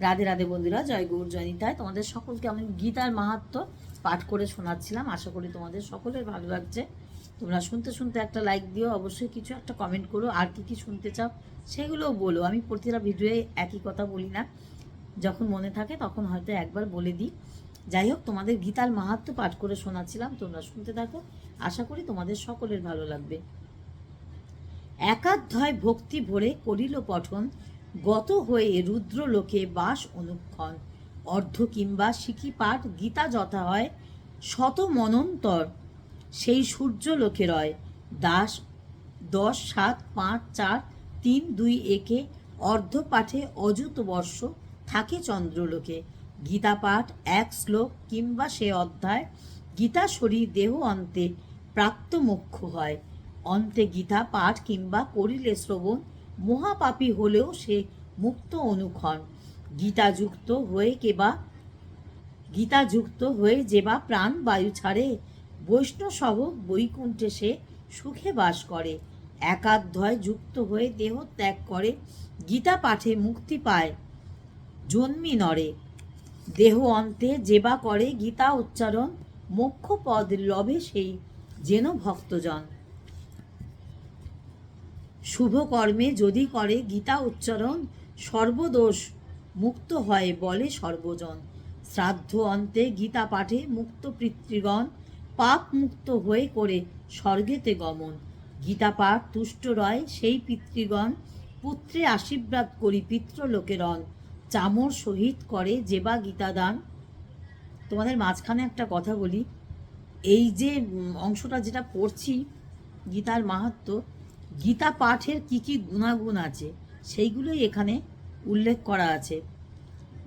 রাধে রাধে বন্ধুরা, জয় গৌর জয়নিতায় তোমাদের সকলকে আমি গীতার মাহাত্ম পাঠ করে শোনাচ্ছিলাম। আশা করি তোমাদের সকলের ভালো লাগছে। তোমরা শুনতে শুনতে একটা লাইক দিও, অবশ্যই কিছু একটা কমেন্ট করো। আর কি কি শুনতে চাও সেগুলোও বলো। আমি প্রতিটা ভিডিওয়ে একই কথা বলি না। যখন মনে থাকে তখন হয়তো একবার বলে দিই। যাই হোক, তোমাদের গীতার মাহাত্ম পাঠ করে শোনাচ্ছিলাম। তোমরা শুনতে থাকো। আশা করি তোমাদের সকলের ভালো লাগবে। একাধ্যায় ভক্তি ভরে করিল পঠন। গত হয়ে রুদ্রলোকে বাস অনুক্ষণ। অর্ধ কিংবা শিখি পাঠ গীতা যথা হয় শত মনন্তর সেই সূর্য লোকে রয়। দাস, দশ, সাত, পাঁচ, চার, তিন, দুই, একে অর্ধ পাঠে অযুত বর্ষ থাকে চন্দ্রলোকে। গীতা পাঠ এক শ্লোক কিংবা সে অধ্যায় গীতা শরীর দেহ অন্তে প্রাপ্ত মুখ্য হয়। অন্তে গীতা পাঠ কিংবা করিলে শ্রবণ মহাপাপী হলেও সে মুক্ত অনুক্ষণ। গীতাযুক্ত হয়ে কেবা গীতাযুক্ত হয়ে যেবা প্রাণ বায়ু ছাড়ে বৈষ্ণসহ বৈকুণ্ঠে সে সুখে বাস করে। একাধ্যায় যুক্ত হয়ে দেহ ত্যাগ করে, গীতা পাঠে মুক্তি পায়, জন্মি নরে দেহ অন্তে যেবা করে গীতা উচ্চারণ, মোক্ষ পদ লভে সেই যেন ভক্তজন। শুভ কর্মে যদি করে গীতা উচ্চারণ, সর্বদোষ মুক্ত হয় বলে সর্বজন। শ্রাদ্ধ অন্তে গীতা পাঠে মুক্ত পিতৃগণ, পাপ মুক্ত হয়ে করে স্বর্গেতে গমন। গীতা পাঠ তুষ্ট রয় সেই পিতৃগণ, পুত্রে আশীর্বাদ করি পিতৃলোকেরণ চামর সহিত করে যেবা গীতাদান তোমাদের মাঝখানে একটা কথা বলি। এই যে অংশটা যেটা পড়ছি, গীতার মাহাত্ম্য গীতা পাঠের কি কি গুণাগুণ আছে, সেইগুলোই এখানে উল্লেখ করা আছে।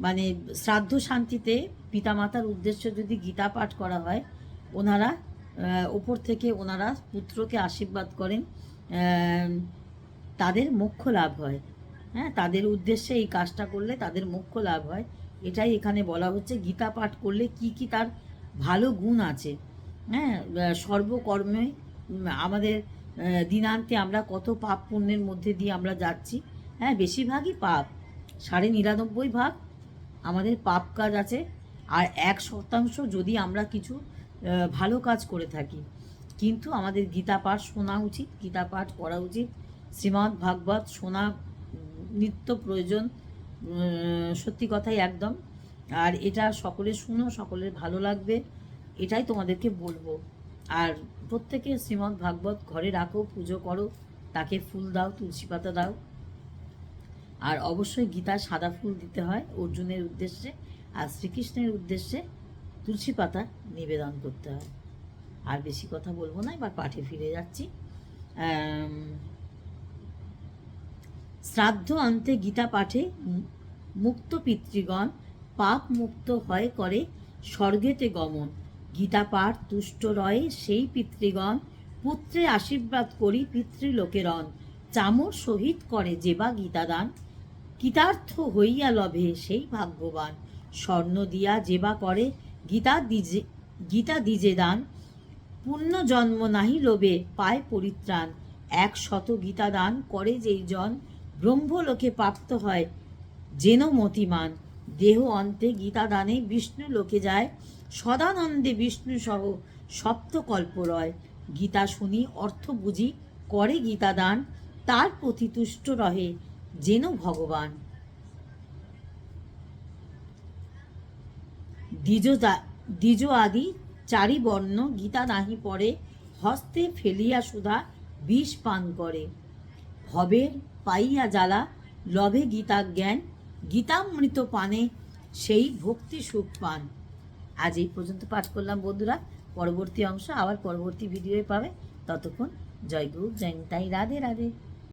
মানে শ্রাদ্ধ শান্তিতে পিতামাতার উদ্দেশ্যে যদি গীতা পাঠ করা হয়, ওনারা ওপর থেকে ওনারা পুত্রকে আশীর্বাদ করেন তাদের মোক্ষ লাভ হয়। হ্যাঁ তাদের উদ্দেশ্যে এই কাজটা করলে তাদের মোক্ষ লাভ হয়। এটাই এখানে বলা হচ্ছে, গীতা পাঠ করলে কি কি তার ভালো গুণ আছে। হ্যাঁ সর্বকর্মে আমাদের দিনান্তে আমরা কত পাপ পুণ্যের মধ্যে দিয়ে আমরা যাচ্ছি। হ্যাঁ বেশিরভাগই পাপ। সাড়ে নিরানব্বই ভাগ আমাদের পাপ কাজ আছে। আর এক শতাংশ যদি আমরা কিছু ভালো কাজ করে থাকি। কিন্তু আমাদের গীতা পাঠ শোনা উচিত, গীতা পাঠ করা উচিত। শ্রীমদ্ ভাগবত শোনা নিত্য প্রয়োজন সত্যি কথাই একদম। আর এটা সকলে শুনো, সকলের ভালো লাগবে। এটাই তোমাদেরকে বলব। আর প্রত্যেকে শ্রীমদ্ ভাগবত ঘরে রাখো, পুজো করো, তাকে ফুল দাও, তুলসী পাতা দাও। আর অবশ্যই গীতার সাদা ফুল দিতে হয় অর্জুনের উদ্দেশ্যে আর শ্রীকৃষ্ণের উদ্দেশ্যে তুলসী পাতা নিবেদন করতে হয়। আর বেশি কথা বলব না, এবার পাঠে ফিরে যাচ্ছি। শ্রাদ্ধ অন্তে গীতা পাঠে মুক্ত পিতৃগণ পাপ মুক্ত হয় করে স্বর্গেতে গমন। গীতা পাঠ তুষ্ট রয়ে সেই পিতৃগণ, পুত্রে আশীর্বাদ করি পিতৃলোকেরন চামর সহিত করে যেবা গীতাদান কৃতার্থ হইয়া লভে সেই ভাগ্যবান। স্বর্ণ দিয়া যেবা করে গীতা দিজে গীতা দিজে দান। পুণ্য জন্ম নাহি লোভে পায় পরিত্রাণ। এক শত গীতা দান করে যেই জন, ব্রহ্মলোকে প্রাপ্ত হয় যেন মতিমান। দেহ অন্তে গীতা দানে বিষ্ণু লোকে যায়, সদানন্দে বিষ্ণু সহ সপ্তকল্প রয়। গীতা শুনি, অর্থ বুঝি, করে গীতা দান তার প্রতি তুষ্ট রহে যেন ভগবান। দ্বিজ দ্বিজ আদি চারি বর্ণ গীতা নাহি পরে হস্তে ফেলিয়া সুধা বিষ পান করে। ভবের পাইয়া জ্বালা, লভে গীতা জ্ঞান গীতামৃত পানে সেই ভক্তি সুখ পান। আজ এই পর্যন্ত পাঠ করলাম বন্ধুরা। পরবর্তী অংশ আবার পরবর্তী ভিডিওয়ে পাবে। ততক্ষণ জয় গুরু, জয় তাই রাধে রাধে।